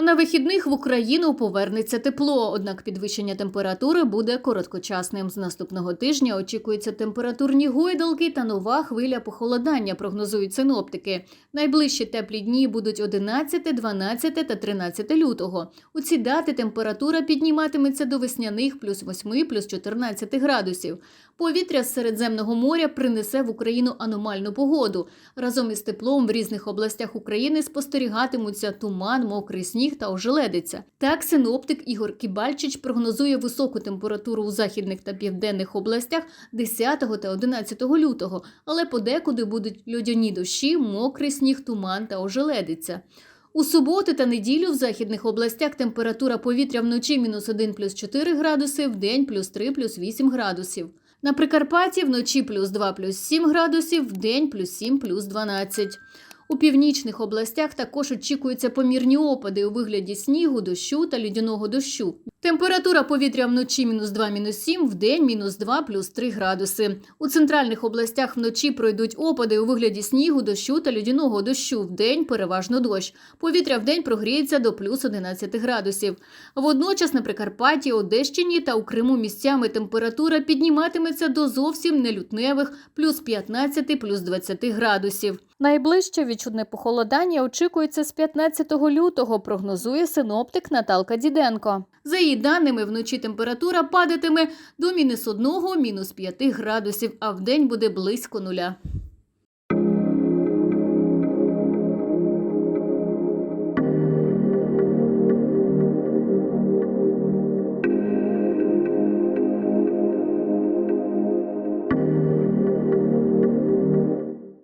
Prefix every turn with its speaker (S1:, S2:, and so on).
S1: На вихідних в Україну повернеться тепло, однак підвищення температури буде короткочасним. З наступного тижня очікуються температурні гойдалки та нова хвиля похолодання, прогнозують синоптики. Найближчі теплі дні будуть 11, 12 та 13 лютого. У ці дати температура підніматиметься до весняних плюс 8, плюс 14 градусів. Повітря з Середземного моря принесе в Україну аномальну погоду. Разом із теплом в різних областях України спостерігатимуться туман, мокрий сніг та ожеледиця. Так, синоптик Ігор Кібальчич прогнозує високу температуру у західних та південних областях 10 та 11 лютого, але подекуди будуть льодяні дощі, мокрий сніг, туман та ожеледиця. У суботу та неділю в західних областях температура повітря вночі мінус 1 плюс 4 градуси, в день плюс 3 плюс 8 градусів. На Прикарпатті вночі плюс 2 плюс 7 градусів, в день плюс 7 плюс 12. У північних областях також очікуються помірні опади у вигляді снігу, дощу та льодяного дощу. Температура повітря вночі мінус 2, мінус 7, в день мінус 2, плюс 3 градуси. У центральних областях вночі пройдуть опади у вигляді снігу, дощу та льодяного дощу. В день переважно дощ. Повітря в день прогріється до плюс 11 градусів. Водночас на Прикарпатті, Одещині та у Криму місцями температура підніматиметься до зовсім нелютневих плюс 15, плюс 20 градусів. Найближче відчутне похолодання очікується з 15 лютого, прогнозує синоптик Наталка Діденко. За її даними, вночі температура падатиме до мінус 1, мінус 5 градусів, а вдень буде близько нуля.